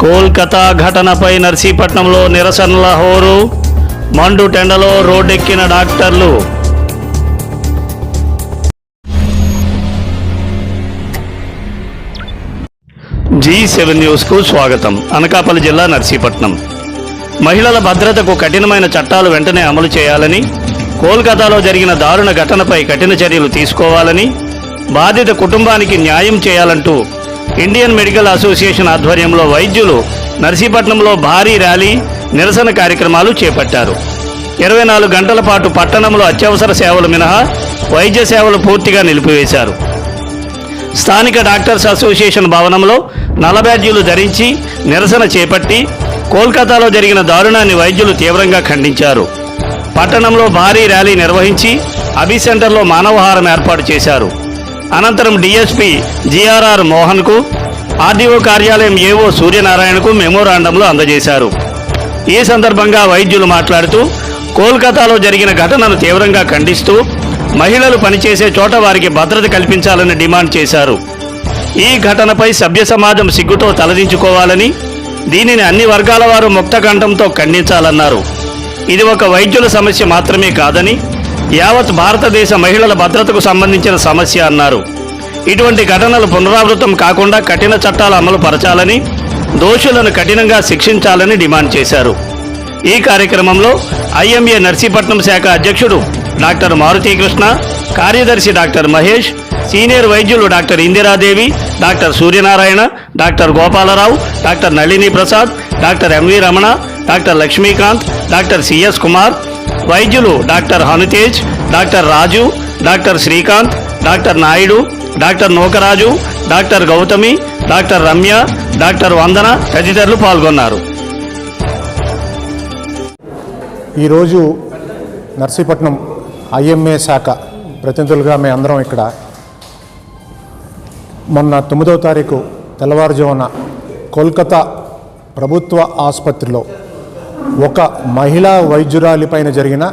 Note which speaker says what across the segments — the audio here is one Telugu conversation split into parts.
Speaker 1: కోల్కతా ఘటనపై నర్సీపట్నంలో నిరసనల హోరు. మండు టెండలో రోడ్డెక్కిన డాక్టర్లు. జీ సెవెన్ న్యూస్కు స్వాగతం. అనకాపల్లి జిల్లా నర్సీపట్నం. మహిళల భద్రతకు కఠినమైన చట్టాలు వెంటనే అమలు చేయాలని కోల్కతాలో జరిగిన దారుణ ఘటనపై కఠిన చర్యలు తీసుకోవాలని బాధిత కుటుంబానికి న్యాయం చేయాలంటూ ఇండియన్ మెడికల్ అసోసియేషన్ ఆధ్వర్యంలో వైద్యులు నర్సీపట్నంలో భారీ ర్యాలీ నిరసన కార్యక్రమాలు చేపట్టారు. ఇరవై నాలుగు గంటల పాటు పట్టణంలో అత్యవసర సేవలు మినహా వైద్య సేవలు పూర్తిగా నిలిపివేశారు. స్థానిక డాక్టర్స్ అసోసియేషన్ భవనంలో నల్లబ్యాడ్జీలు ధరించి నిరసన చేపట్టి కోల్కతాలో జరిగిన దారుణాన్ని వైద్యులు తీవ్రంగా ఖండించారు. పట్టణంలో భారీ ర్యాలీ నిర్వహించి అబి సెంటర్లో మానవహారం ఏర్పాటు చేశారు. అనంతరం డీఎస్పీ జిఆర్ఆర్ మోహన్కు ఆర్డీఓ కార్యాలయం ఏవో సూర్యనారాయణకు మెమోరాండంలో అందజేశారు. ఈ సందర్భంగా వైద్యులు మాట్లాడుతూ కోల్కతాలో జరిగిన ఘటనను తీవ్రంగా ఖండిస్తూ మహిళలు పనిచేసే చోట వారికి భద్రత కల్పించాలని డిమాండ్ చేశారు. ఈ ఘటనపై సభ్య సమాజం సిగ్గుతో తలదించుకోవాలని దీనిని అన్ని వర్గాల వారు ముక్తకంఠంతో ఖండించాలన్నారు. ఇది ఒక వైద్యుల సమస్య మాత్రమే కాదని యావత్ భారతదేశ మహిళల భద్రతకు సంబంధించిన సమస్య అన్నారు. ఇటువంటి ఘటనలు పునరావృతం కాకుండా కఠిన చట్టాలు అమలు పరచాలని దోషులను కఠినంగా శిక్షించాలని డిమాండ్ చేశారు. ఈ కార్యక్రమంలో ఐఎంఏ నర్సీపట్నం శాఖ అధ్యక్షుడు డాక్టర్ మారుతీకృష్ణ కార్యదర్శి డాక్టర్ మహేష్ సీనియర్ వైద్యులు doctor Indiradevi doctor Suryanarayana doctor Gopalarao doctor Nalini Prasad doctor M V Ramana doctor Lakshmikanth doctor C S Kumar వైద్యులు doctor Hanutej doctor Raju doctor Srikanth doctor Naidu doctor Nookaraju doctor Gauthami doctor Ramya doctor Vandana తదితరులు పాల్గొన్నారు.
Speaker 2: ఈరోజు నర్సీపట్నం ఐఎంఏ శాఖ ప్రతినిధులుగా మేము అందరం ఇక్కడ. మొన్న తొమ్మిదవ తారీఖు తెల్లవారుజామున కోల్కతా ప్రభుత్వ ఆసుపత్రిలో ఒక మహిళా వైద్యురాలిపైన జరిగిన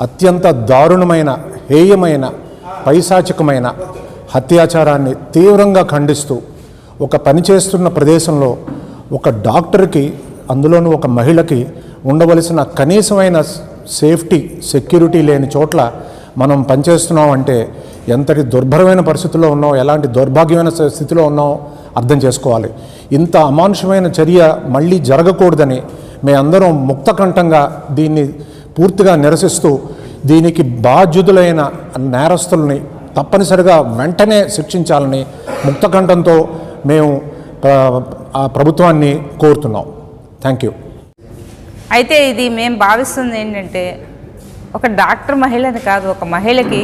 Speaker 2: అత్యంత దారుణమైన హేయమైన పైశాచికమైన హత్యాచారాన్ని తీవ్రంగా ఖండిస్తూ ఒక పనిచేస్తున్న ప్రదేశంలో ఒక డాక్టర్కి అందులోనూ ఒక మహిళకి ఉండవలసిన కనీసమైన సేఫ్టీ సెక్యూరిటీ లేని చోట్ల మనం పనిచేస్తున్నాం అంటే ఎంతటి దుర్భరమైన పరిస్థితుల్లో ఉన్నాం ఎలాంటి దౌర్భాగ్యమైన స్థితిలో ఉన్నాం అర్థం చేసుకోవాలి. ఇంత అమానుషమైన చర్య మళ్ళీ జరగకూడదని మేమందరం ముక్తకంఠంగా దీన్ని పూర్తిగా నిరసిస్తూ దీనికి బాధ్యుతులైన నేరస్తుల్ని తప్పనిసరిగా వెంటనే శిక్షించాలని ముక్తకంఠంతో మేము ఆ ప్రభుత్వాన్ని కోరుతున్నాం. Thank you.
Speaker 3: అయితే ఇది మేము భావిస్తుంది ఏంటంటే ఒక డాక్టర్ మహిళని కాదు ఒక మహిళకి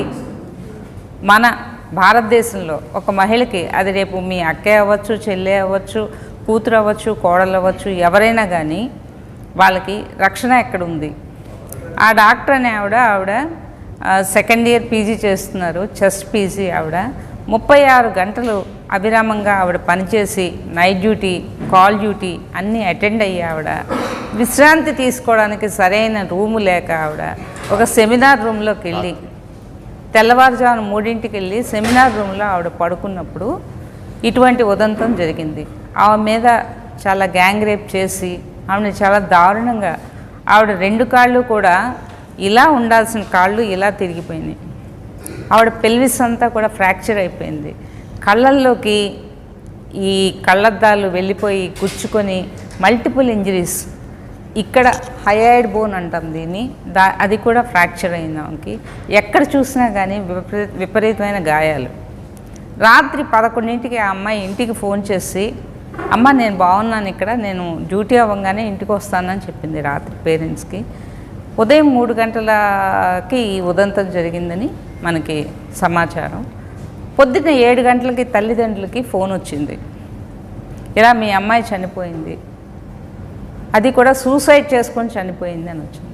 Speaker 3: మన భారతదేశంలో ఒక మహిళకి అది రేపు మీ అక్కే అవ్వచ్చు చెల్లె అవ్వచ్చు కూతురు అవ్వచ్చు కోడలు అవ్వచ్చు ఎవరైనా కానీ వాళ్ళకి రక్షణ ఎక్కడ ఉంది ఆ డాక్టర్ అనే ఆవిడ ఆవిడ సెకండ్ ఇయర్ పీజీ చేస్తున్నారు చెస్ట్ పీజీ ఆవిడ. ముప్పై ఆరు గంటలు అవిరామంగా ఆవిడ పనిచేసి నైట్ డ్యూటీ కాల్ డ్యూటీ అన్నీ అటెండ్ అయ్యి ఆవిడ. విశ్రాంతి తీసుకోవడానికి సరైన రూము లేక ఆవిడ. ఒక సెమినార్ రూమ్లోకి వెళ్ళి తెల్లవారుజామున మూడింటికి వెళ్ళి సెమినార్ రూమ్లో ఆవిడ పడుకున్నప్పుడు ఇటువంటి ఉదంతం జరిగింది. ఆమె మీద చాలా గ్యాంగ్ రేప్ చేసి ఆవిడ చాలా దారుణంగా ఆవిడ రెండు కాళ్ళు కూడా ఇలా ఉండాల్సిన కాళ్ళు ఇలా తిరిగిపోయినాయి. ఆవిడ పెల్విస్ అంతా కూడా ఫ్రాక్చర్ అయిపోయింది. కళ్ళల్లోకి ఈ కళ్ళద్దాలు వెళ్ళిపోయి గుచ్చుకొని మల్టిపుల్ ఇంజరీస్ ఇక్కడ హయాయిడ్ బోన్ అంటాం దీన్ని. దా అది కూడా ఫ్రాక్చర్ అయింది ఆమెకి. ఎక్కడ చూసినా కానీ విపరీ విపరీతమైన గాయాలు. రాత్రి పదకొండింటికి ఆ అమ్మాయి ఇంటికి ఫోన్ చేసి అమ్మ నేను బాగున్నాను ఇక్కడ. నేను డ్యూటీ అవ్వగానే ఇంటికి వస్తానని చెప్పింది రాత్రి పేరెంట్స్కి. ఉదయం మూడు గంటలకి ఈ ఉదంతం జరిగిందని మనకి సమాచారం. పొద్దున్న ఏడు గంటలకి తల్లిదండ్రులకి ఫోన్ వచ్చింది. ఇలా మీ అమ్మాయి చనిపోయింది. అది కూడా సూసైడ్ చేసుకొని చనిపోయింది అని వచ్చింది.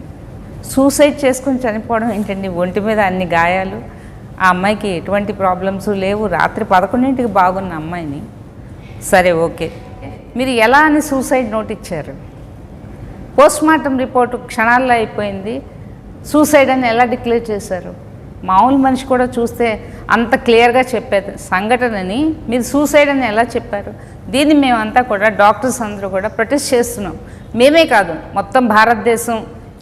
Speaker 3: సూసైడ్ చేసుకొని చనిపోవడం ఏంటండి? ఒంటి మీద అన్ని గాయాలు. ఆ అమ్మాయికి ఎటువంటి ప్రాబ్లమ్స్ లేవు. రాత్రి పదకొండింటికి బాగున్న అమ్మాయిని సరే ఓకే. మీరు ఎలా అని సూసైడ్ నోట్ ఇచ్చారు? పోస్ట్ మార్టం రిపోర్టు క్షణాల్లో అయిపోయింది. సూసైడ్ అని ఎలా డిక్లేర్ చేశారు? మామూలు మనిషి కూడా చూస్తే అంత క్లియర్గా చెప్పేది సంఘటనని మీరు సూసైడ్ అని ఎలా చెప్పారు? దీన్ని మేమంతా కూడా డాక్టర్స్ అందరూ కూడా ప్రొటెస్ట్ చేస్తున్నాం. మేమే కాదు మొత్తం భారతదేశం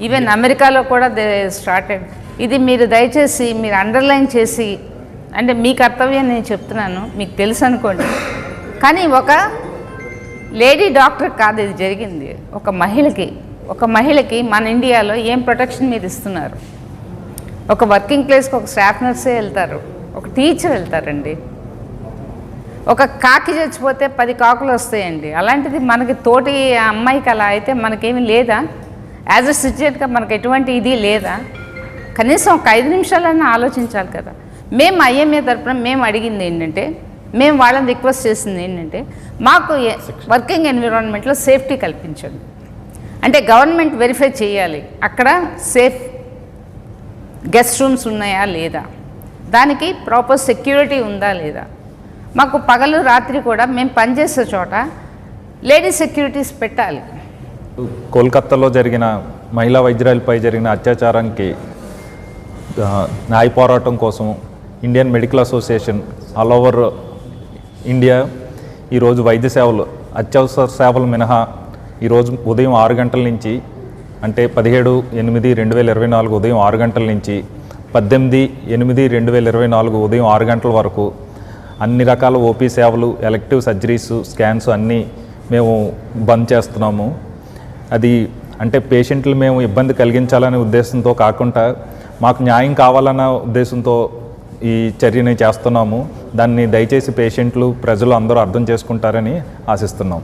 Speaker 3: ఈవెన్ అమెరికాలో కూడా దే స్టార్టెడ్. ఇది మీరు దయచేసి మీరు అండర్లైన్ చేసి అంటే మీ కర్తవ్యం నేను చెప్తున్నాను మీకు తెలుసు అనుకోండి. కానీ ఒక లేడీ డాక్టర్ కాదు ఇది జరిగింది. ఒక మహిళకి ఒక మహిళకి మన ఇండియాలో ఏం ప్రొటెక్షన్ మీరు ఇస్తున్నారు? ఒక వర్కింగ్ ప్లేస్కి ఒక స్టాఫ్ నర్సే వెళ్తారు ఒక టీచర్ వెళ్తారండి. ఒక కాకి చచ్చిపోతే పది కాకులు వస్తాయండి. అలాంటిది మనకి తోటి అమ్మాయికి అలా అయితే మనకేమీ లేదా? యాజ్ అ సిటిజన్గా మనకు ఎటువంటి ఇది లేదా? కనీసం ఒక ఐదు నిమిషాలన్నా ఆలోచించాలి కదా. మేము ఐఎంఏ తరపున మేము అడిగింది ఏంటంటే మేము వాళ్ళని రిక్వెస్ట్ చేసింది ఏంటంటే మాకు వర్కింగ్ ఎన్విరాన్మెంట్లో సేఫ్టీ కల్పించండి. అంటే గవర్నమెంట్ వెరిఫై చేయాలి అక్కడ సేఫ్ గెస్ట్ రూమ్స్ ఉన్నాయా లేదా? దానికి ప్రాపర్ సెక్యూరిటీ ఉందా లేదా? మాకు పగలు రాత్రి కూడా మేము పనిచేసే చోట లేడీ సెక్యూరిటీస్ పెట్టాలి.
Speaker 4: కోల్కత్తాలో జరిగిన మహిళా వైద్యురాలపై జరిగిన అత్యాచారానికి న్యాయ పోరాటం కోసం Indian Medical Association all over India ఈరోజు వైద్య సేవలు అత్యవసర సేవలు మినహా ఈరోజు ఉదయం ఆరు గంటల నుంచి అంటే పదిహేడు ఎనిమిది రెండు వేల ఇరవై నాలుగు ఉదయం ఆరు గంటల నుంచి పద్దెనిమిది ఎనిమిది రెండు వేల ఇరవై నాలుగు ఉదయం ఆరు గంటల వరకు అన్ని రకాల ఓపీ సేవలు ఎలక్టివ్ సర్జరీస్ స్కాన్స్ అన్నీ మేము బంద్ చేస్తున్నాము. అది అంటే పేషెంట్లు మేము ఇబ్బంది కలిగించాలనే ఉద్దేశంతో కాకుండా మాకు న్యాయం కావాలన్న ఉద్దేశంతో ఈ చర్యని చేస్తున్నాము. దాన్ని దయచేసి పేషెంట్లు ప్రజలు అందరూ అర్థం చేసుకుంటారని ఆశిస్తున్నాం.